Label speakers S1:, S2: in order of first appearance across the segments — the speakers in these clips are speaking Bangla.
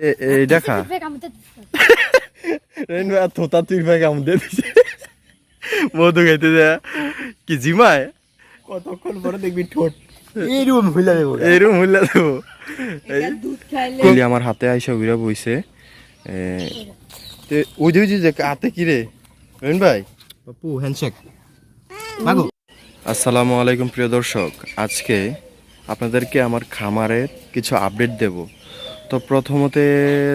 S1: এ- এইটা খা রেন ভাই থোতা তুই ভাই কাম দিয়ে দিছে। মধু খাইতে যা। কি জিমায়?
S2: কতক্ষণ পরে দেখবি ঠোঁট। এইরকম হইলা দেবো।
S1: হইলা আমার হাতে আইসা উইরা বইছে। ওই যে ওই যে হাতে কি রে? রেন ভাই।
S2: বাপু হ্যান্ডশেক মাগো।
S1: আসসালামু আলাইকুম প্রিয় দর্শক আজকে আপনাদেরকে আমার খামারের কিছু আপডেট দেব। তো প্রথমতে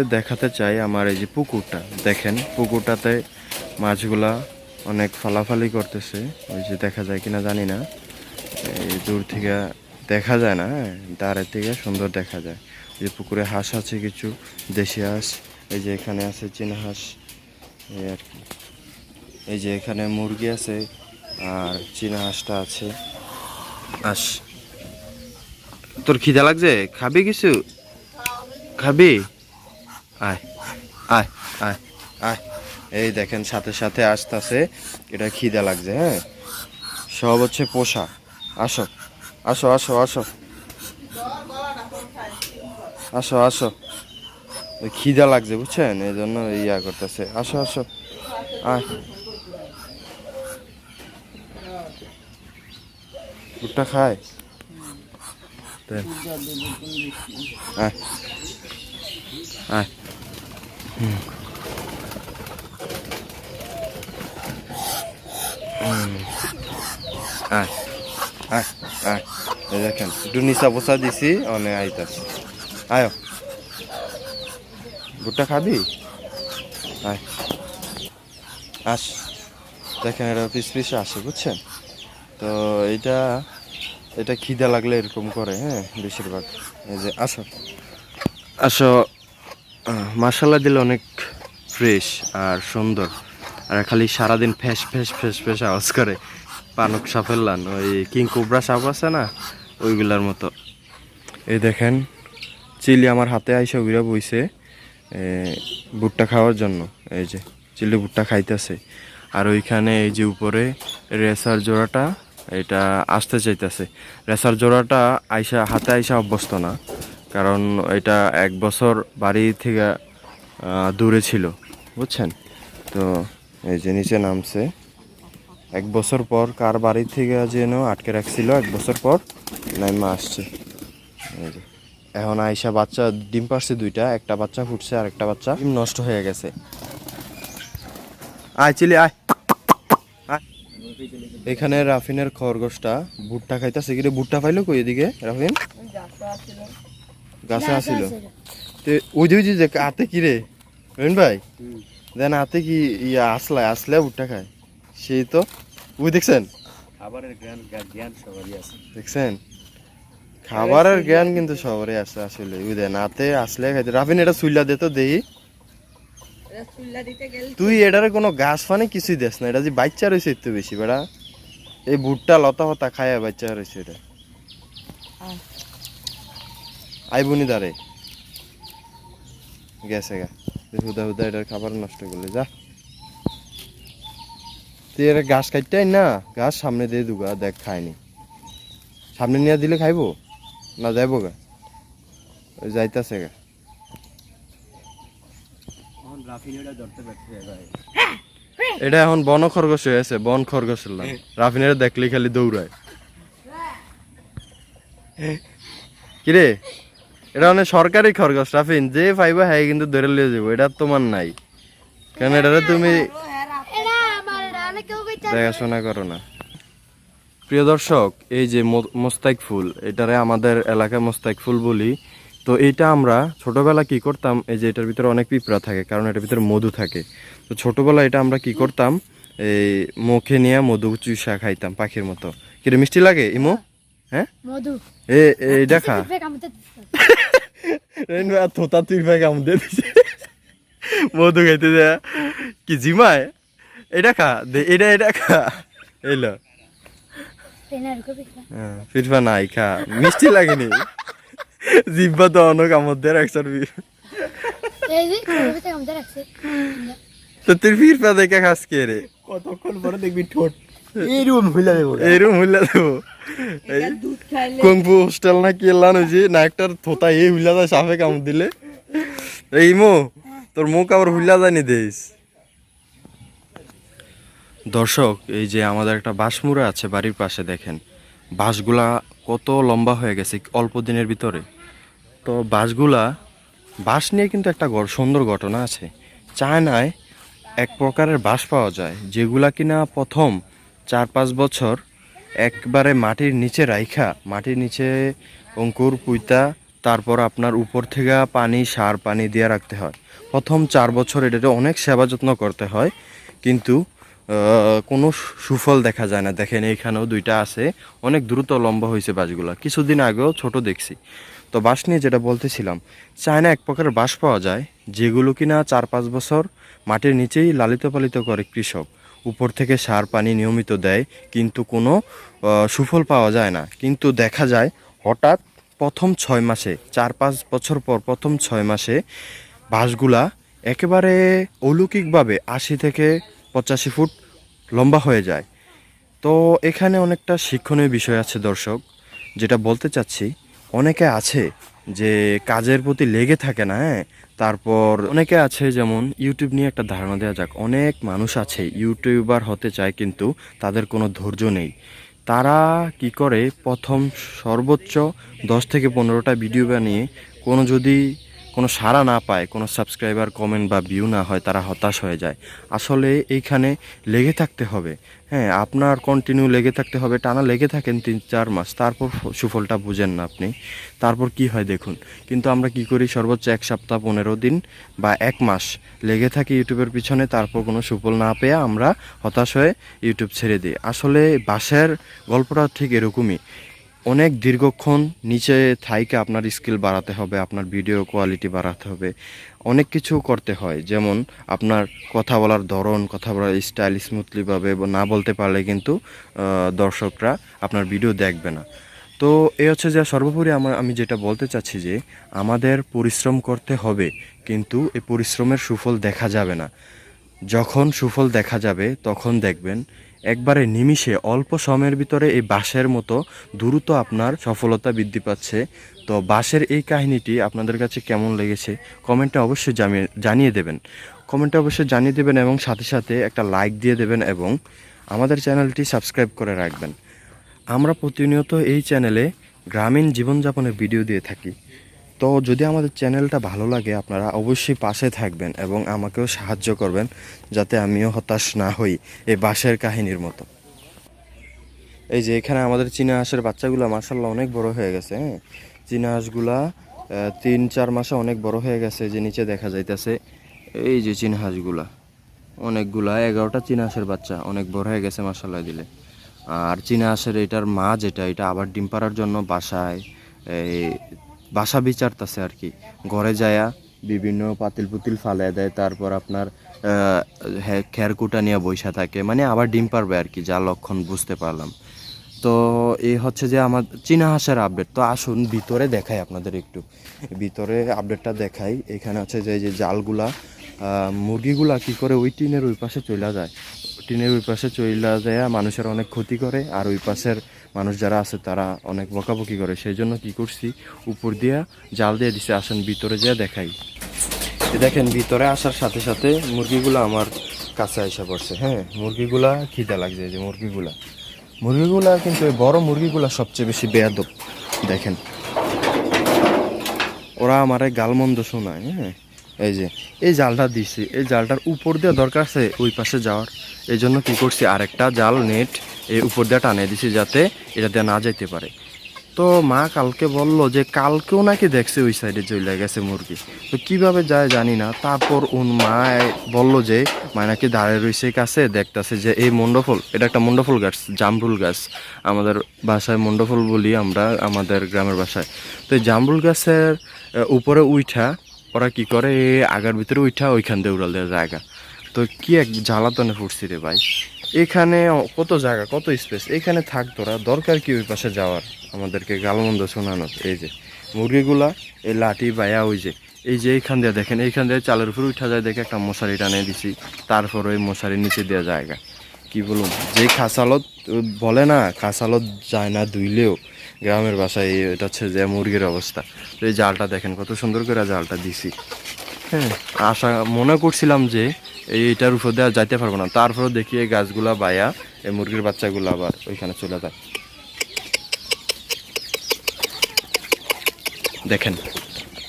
S1: দেখাতে চাই আমার এই যে পুকুরটা। দেখেন, পুকুরটাতে মাছগুলা অনেক ফালাফালি করতেছে। ওই যে দেখা যায় কিনা জানি না। এই দূর থেকে দেখা যায় না হ্যাঁ? দাঁড়ের থেকে সুন্দর দেখা যায়। এই যে পুকুরে হাঁস আছে কিছু, দেশি হাঁস, এই যে এখানে আছে চীনা হাঁস, এই আর কি। এই যে এখানে মুরগি আছে আর চীনা হাঁসটা আছে। আস। তোর খিদা লাগছে? খাবি কিছু? খাবি? আয় আয় আয় আয়। এই দেখেন সাথে সাথে আসতেছে। এটা খিদে লাগছে হ্যাঁ? সব হচ্ছে পোষা। আসো আসো আসো আসো। আসো আসো। খিদা লাগছে বুঝছেন? এই জন্য ইয়া করতেছে। আসো আসো। আয়। ভুট্টা খায়? আয় আয় এই দেখেন একটু নিচা দিছি অনে আইতাছে আয় ভুট্টা খাবি আস দেখেন এটা পিস পিস আসে বুঝছেন তো এটা এটা খিদা লাগলে এরকম করে হ্যাঁ বেশিরভাগ। এই যে আসো আসো মাসালা দিলে অনেক ফ্রেশ আর সুন্দর। আর খালি সারাদিন ফ্যাস ফ্যাস ফ্যাস ফ্যাস আওয়াজ করে। পানক সাফেল্লান ওই কিং কোবরা সাপ আছে না ওইগুলার মতো। এই দেখেন চিলি আমার হাতে আইসা উইরা বইছে ভুট্টা খাওয়ার জন্য। এই যে চিলি ভুট্টা খাইতেছে। আর ওইখানে এই যে উপরে রেসার জোড়াটা এটা আসতে চাইতেছে। রেসার জোড়াটা আইসা, হাতে আইসা অভ্যস্ত না, কারণ এটা এক বছর বাড়ি থেকে দূরে ছিল, বুঝছেন? তো এই যে নিচে নামছে। এক বছর পর কার বাড়ি থেকে যেন আটকে রাখছিল, এক বছর পর নাইমা আসছে। এখন আইসা বাচ্চা, ডিম পারছে দুইটা, একটা বাচ্চা ফুটছে আর একটা বাচ্চা ডিম নষ্ট হয়ে গেছে। আয়, চিলি, আয়। এখানে রাফিনের খরগোশটা ভুট্টা খাইতেছে। কি রে ভুট্টা পাইলো কই এদিকে রাফিন? গাছে আসিল। তে ওই যে ওই যে যে হাতে কি রে? রহিন ভাই? দেন হাতে কি ইয়া আসলা আসলে ভুট্টা খায়। সেই তো। ওই দেখছেন?
S2: খাবারের জ্ঞান জ্ঞান সবারই আছে।
S1: দেখছেন? খাবারের জ্ঞান কিন্তু সবারই আছে আসলে। ওই দেন হাতে আসলে খাইতে রাফিন এটা সুইলা দে তো দেই।
S3: চুল্লা দিতে গেলে
S1: তুই এটার কোনো গাছ ফানে কিছুই দেস না। এটা যে বাচ্চা রয়েছে একটু বেশি বেড়া। এই ভুট্টা লতা হতা খায় বাচ্চা রয়েছে এটা।
S3: আয়।
S1: আইবুনি দাঁড়ে গেছে গা। হুদা হুদা এটার খাবার নষ্ট করলে যা। তুই এর ঘাস কাটতে না ঘাস সামনে দিয়ে দুগা দেখ খায়নি সামনে নিয়ে দিলে খাইবো না যাইবো গা। যাইতাছে গা।
S2: রাফিনেটা ধরতে
S1: এটা এখন বন খরগোশ হয়ে আছে বন খরগোশ রাফিনের দেখলে খালি দৌড়ায়। কিরে? এটা মানে সরকারি খরগোশ রাফিন। যে পাইবা হ্যাঁ কিন্তু ধরে লিয়ে যাব এটা তোমার নাই। কেন এটা তুমি দেখাশোনা করো না। প্রিয় দর্শক এই যে মো- মোস্তাক ফুল এটারে আমাদের এলাকায় মোস্তাক ফুল বলি। তো এইটা আমরা ছোটবেলা কি করতাম? এই যে এটার ভিতরে অনেক পিঁপড়া থাকে কারণ এটার ভিতরে মধু থাকে। তো ছোটবেলা এটা আমরা কি করতাম? এই মুখে নিয়ে মধু চুষা খাইতাম পাখির মতো। কিরে মিষ্টি লাগে ইমো? হ্যাঁ?
S4: মধু।
S1: এ এইটা খা
S4: আমাদের
S1: থোতা তুই ভাই কাম দিয়ে মধু খাইতে যা। কি জিমায়? এটা খা দে এটা এটা খা। এলো ফিরফা নাই খা। মিষ্টি লাগেনি। জিব্বা তো অনেক আমাদের একসার তো তুই ফিরফা দেখে খাস কে রে?
S2: কতক্ষণ পরে দেখবি ঠোঁট? এইরকম হইলা দেবো
S1: হইলা দেবো। এই কুংফু হোস্টেল না কি একটার থোতা এই হইলা যায় সাপে কামড় দিলে। এই ইমো তোর মুখ আবার হুল্লা জানি দিস দর্শক এই যে আমাদের একটা বাঁশমুড়া আছে বাড়ির পাশে দেখেন। বাঁশগুলা কত লম্বা হয়ে গেছে অল্প দিনের ভিতরে। তো বাসগুলা বাঁশ নিয়ে কিন্তু একটা সুন্দর ঘটনা আছে। চায়নায় এক প্রকারের বাঁশ পাওয়া যায়, যেগুলা কিনা প্রথম চার পাঁচ বছর একবারে মাটির নিচে রাইখা, মাটির নিচে অঙ্কুর, পুইতা, তারপর আপনার উপর থেকে পানি, সার পানি দিয়ে রাখতে হয়। প্রথম চার বছর এটাতে অনেক সেবা যত্ন করতে হয়, কিন্তু কোনো সুফল দেখা যায় না। দেখেন এইখানেও দুইটা আছে, অনেক দ্রুত লম্বা হয়েছে বাঁশগুলা কিছুদিন আগেও ছোট দেখছি। তো বাঁশ নিয়ে যেটা বলতেছিলাম, চায়না এক প্রকারের বাঁশ পাওয়া যায়, যেগুলো কিনা চার পাঁচ বছর মাটির নিচেই লালিত পালিত করে কৃষক। উপর থেকে সার, পানি নিয়মিত দেয়, কিন্তু কোনো সুফল পাওয়া যায় না। কিন্তু দেখা যায়, হঠাৎ প্রথম ছয় মাসে, চার পাঁচ বছর পর প্রথম ছয় মাসে বাঁশগুলা একেবারে অলৌকিকভাবে আশি থেকে পঁচাশি ফুট লম্বা হয়ে যায়। তো এখানে অনেকটা শিক্ষণীয় বিষয় আছে দর্শক, যেটা বলতে চাচ্ছি অনেকে আছে যে কাজের প্রতি লেগে থাকে না হ্যাঁ? তারপর অনেকে আছে যেমন ইউটিউব নিয়ে একটা ধারণা দেওয়া যাক। অনেক মানুষ আছে ইউটিউবার হতে চায় কিন্তু তাদের কোনো ধৈর্য নেই। তারা কি করে? প্রথম সর্বোচ্চ দশ থেকে পনেরোটা ভিডিও বানিয়ে কোনো যদি কোনো সাড়া না পায়, কোনো সাবস্ক্রাইবার কমেন্ট বা ভিউ না হয়, তারা হতাশ হয়ে যায়। আসলে এইখানে লেগে থাকতে হবে। হ্যাঁ আপনার কন্টিনিউ লেগে থাকতে হবে, টানা লেগে থাকেন তিন, চার মাস, তারপর সুফলটা বুঝেন না আপনি। তারপর কি হয় দেখুন, কিন্তু আমরা কি করি, সর্বোচ্চ এক সপ্তাহ, পনেরো দিন বা এক মাস লেগে থাকি ইউটিউবের পিছনে, তারপর কোনো সুফল না পেয়ে আমরা হতাশ হয়ে ইউটিউব ছেড়ে দিই। আসলে বাসের গল্পটা ঠিক এরকমই। অনেক দীর্ঘক্ষণ নিচে থাইকে আপনার স্কিল বাড়াতে হবে, আপনার ভিডিও কোয়ালিটি বাড়াতে হবে। অনেক কিছু করতে হয়, যেমন আপনার কথা বলার ধরন, কথা বলার স্টাইল স্মুথলিভাবে না বলতে পারলে কিন্তু দর্শকরা আপনার ভিডিও দেখবে না। তো এ হচ্ছে যে সর্বোপরি আমার, আমি যেটা বলতে চাচ্ছি যে, আমাদের পরিশ্রম করতে হবে, কিন্তু এই পরিশ্রমের সুফল দেখা যাবে না। যখন সুফল দেখা যাবে, তখন দেখবেন একবারে নিমিষে অল্প সময়ের ভিতরে এই বাঁশের মতো দ্রুত আপনার সফলতা বৃদ্ধি পাচ্ছে। তো বাঁশের এই কাহিনীটি আপনাদের কাছে কেমন লেগেছে? কমেন্টে অবশ্যই জানিয়ে জানিয়ে দেবেন। কমেন্টে অবশ্যই জানিয়ে দেবেন এবং সাথে সাথে একটা লাইক দিয়ে দেবেন এবং আমাদের চ্যানেলটি সাবস্ক্রাইব করে রাখবেন। আমরা প্রতিনিয়ত এই চ্যানেলে গ্রামীণ জীবনযাপনের ভিডিও দিয়ে থাকি। তো যদি আমাদের চ্যানেলটা ভালো লাগে, আপনারা অবশ্যই পাশে থাকবেন এবং আমাকেও সাহায্য করবেন যাতে আমিও হতাশ না হই এই বাঁশের কাহিনীর মতো। এই যে এখানে আমাদের চীনা হাঁসের বাচ্চাগুলো মাসাল্লাহ অনেক বড় হয়ে গেছে হ্যাঁ? চীনা হাঁসগুলা তিন চার মাসে অনেক বড় হয়ে গেছে যে নিচে দেখা যাইতেছে, এই যে চীনা হাঁসগুলা। অনেকগুলা, এগারোটা চীনা হাঁসের বাচ্চা, অনেক বড় হয়ে গেছে মাসাল্লাহ দিলে। আর চীনা হাঁসের এটার মা যেটা, এটা আবার ডিম পাড়ার জন্য বাসায়, এই বাসা বিচারতেছে আর কি। ঘরে যায়া বিভিন্ন পাতিল পুতিল ফালে দেয় তারপর আপনার হ্যাঁ, খেরকুটা নিয়ে বৈশা থাকে। মানে আবার ডিম পারবে আর কি যা লক্ষণ বুঝতে পারলাম। তো এই হচ্ছে যে আমার চীনা হাঁসের আপডেট তো আসুন ভিতরে দেখাই আপনাদের একটু। ভিতরে আপডেটটা দেখাই। এখানে হচ্ছে যে যে জালগুলা মুরগিগুলা কি করে ওই টিনের ওই পাশে চলে যায়। টিনের ওই পাশে চলে যায় মানুষের অনেক ক্ষতি করে আর ওই পাশের মানুষ যারা আছে, তারা অনেক বকাবকি করে। সেই জন্য কি করছি, উপর দিয়া জাল দিয়ে দিছে, আসেন ভিতরে যেয়ে দেখাই। দেখেন, ভিতরে আসার সাথে সাথে মুরগিগুলো আমার কাছে এসে পড়ছে। হ্যাঁ মুরগিগুলা খিদা লাগছে যে মুরগিগুলা। মুরগিগুলা কিন্তু বড় মুরগিগুলা সবচেয়ে বেশি বেয়াদব। দেখেন, ওরা আমারে গালমন্দ শোনায় হ্যাঁ। এই যে, এই জালটা দিছি। এই জালটার উপর দিয়ে দরকার আছে ওই পাশে যাওয়ার। এই জন্য কী করছি, আরেকটা জাল, নেট, এই উপর দিয়ে টানিয়ে দিছি যাতে এটা দিয়ে না যাইতে পারে। তো মা কালকে বলল যে, কালকেও নাকি দেখছে ওই সাইডে চলে গেছে মুরগি। তো কীভাবে যায় জানি না। তারপর উন মা বলল যে, মা নাকি দাঁড়িয়ে রয়েছে কাছে, দেখতেছে যে এই মন্ডফল, এটা একটা মন্ডফল গাছ, জামরুল গাছ। আমাদের বাসায় মন্ডফল বলি আমরা, আমাদের গ্রামের বাসায়। তো এই জামরুল গাছের উপরে উইঠা ওরা কি করে? আগার ভিতরে উইঠা ওইখান দিয়ে উড়াল দেওয়া জায়গা। তো কি এক জ্বালাতনে ফুটছি রে ভাই। এখানে কত জায়গা, কত স্পেস এখানে থাক তোরা, দরকার কি ওই পাশে যাওয়ার? আমাদেরকে গালমন্দ শোনানোর। এই যে, মুরগিগুলা, এই লাঠি বায়া ওই যে, এই যে এইখান দিয়ে দেখেন, এইখান দিয়ে চালের উপর উঠা যায় দেখে একটা মশারি টানে দিছি। তারপর ওই মশারির নিচে দেওয়া জায়গা। কি বলুন? যে খাসালত বলে না, খাসালত যায় না ধুইলেও। গ্রামের বাসায় এটা হচ্ছে যে মুরগির অবস্থা। তো এই জালটা দেখেন, কত সুন্দর করে জালটা দিছি। হ্যাঁ আশা, মনে করছিলাম যে এইটার উপর আর যাইতে পারব না। তারপরে দেখি এই গাছগুলা বায়া এই মুরগির বাচ্চাগুলো আবার ওইখানে চলে যায়। দেখেন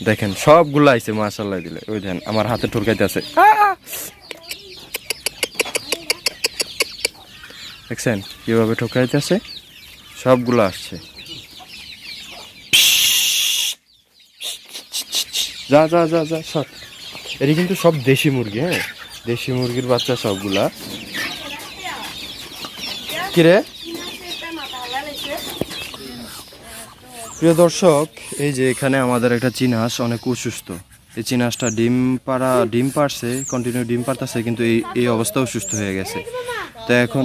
S1: দেখেন, সবগুলো আইছে মাশাল্লাহ দিলে। ওই দেখেন, আমার হাতে ঠুরকাইতে আছে। দেখছেন কীভাবে ঠুকাইতে আছে? সবগুলো আসছে। যা যা যা যা সব এটি কিন্তু সব দেশি মুরগি হ্যাঁ? দেশি মুরগির বাচ্চা সবগুলা। কিরে? প্রিয় দর্শক, এই যে এখানে আমাদের একটা চিনাস অনেক অসুস্থ। এই চিনাসটা ডিম পাড়া, ডিম পারছে কন্টিনিউ ডিম পারতেছে কিন্তু এই এই অবস্থাও সুস্থ হয়ে গেছে। তো এখন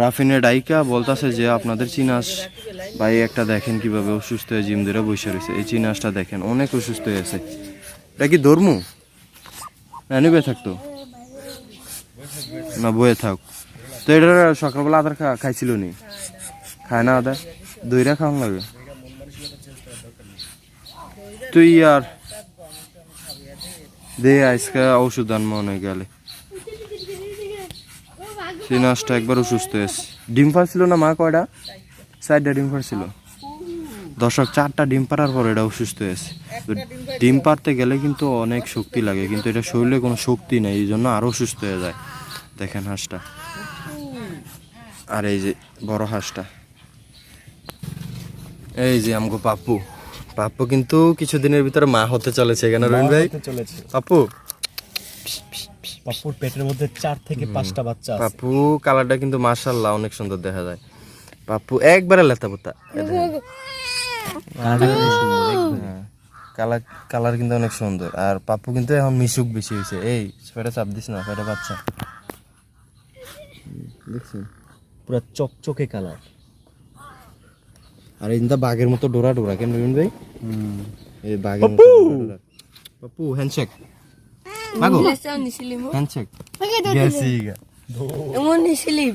S1: রাফিনে ডাইকা বলতাছে যে আপনাদের চিনাস ভাই, একটা দেখেন কীভাবে অসুস্থ হয়ে জিম ধরে বসে রয়েছে। এই চিনাসটা দেখেন, অনেক অসুস্থ হয়েছে এটা কি ধর্মু? না, নিবে থাকতো না, বয়ে থাক। তো এটা সকালবেলা আদার খা খাইছিল নি? খায় না আদার দইরা খাওয়ান লাগে? তুই আর দে, আজকে ওষুধ আন মনে গেলে। সেই নাচটা একবার অসুস্থ হয়েছে। ডিম পারছিল না মা কয়টা? চারটা ডিম পারছিল। দর্শক চারটা ডিম পারার পর এটা অসুস্থ হয়েছে। ডিম পারতে গেলে কিন্তু অনেক শক্তি লাগে কিন্তু এটা শরীরে কোনো শক্তি নেই এই জন্য আরও অসুস্থ হয়ে যায়। দেখেন হাঁসটা। আর এই যে বড় হাঁসটা। এই যে আমগো পাপ্পু। পাপ্পু কিন্তু কিছুদিনের ভিতরে মা হতে চলেছে এখানে রবীন ভাই? পাপ্পু?
S2: পাপ্পুর পেটের মধ্যে চার থেকে পাঁচটা বাচ্চা
S1: পাপ্পু কালারটা কিন্তু মার্শাল্লাহ অনেক সুন্দর দেখা যায়। পাপ্পু একবারে লেতা পোতা। কালার কালার কিন্তু অনেক সুন্দর। আর পাপ্পু কিন্তু এখন মিশুক বেশি হয়েছে। এই পেটে চাপ দিস না পেটে বাচ্চা দেখছি।
S2: পুরো চকচকে কালার।
S1: আর এই কিন্তু বাঘের মতো ডোরা ডোরা কেন রবীন ভাই? এই বাঘের মতো ডোরা। হ্যান্ডশেক মাগো। হ্যান্ডশেক গেছি গা
S3: এমন নিছিলি।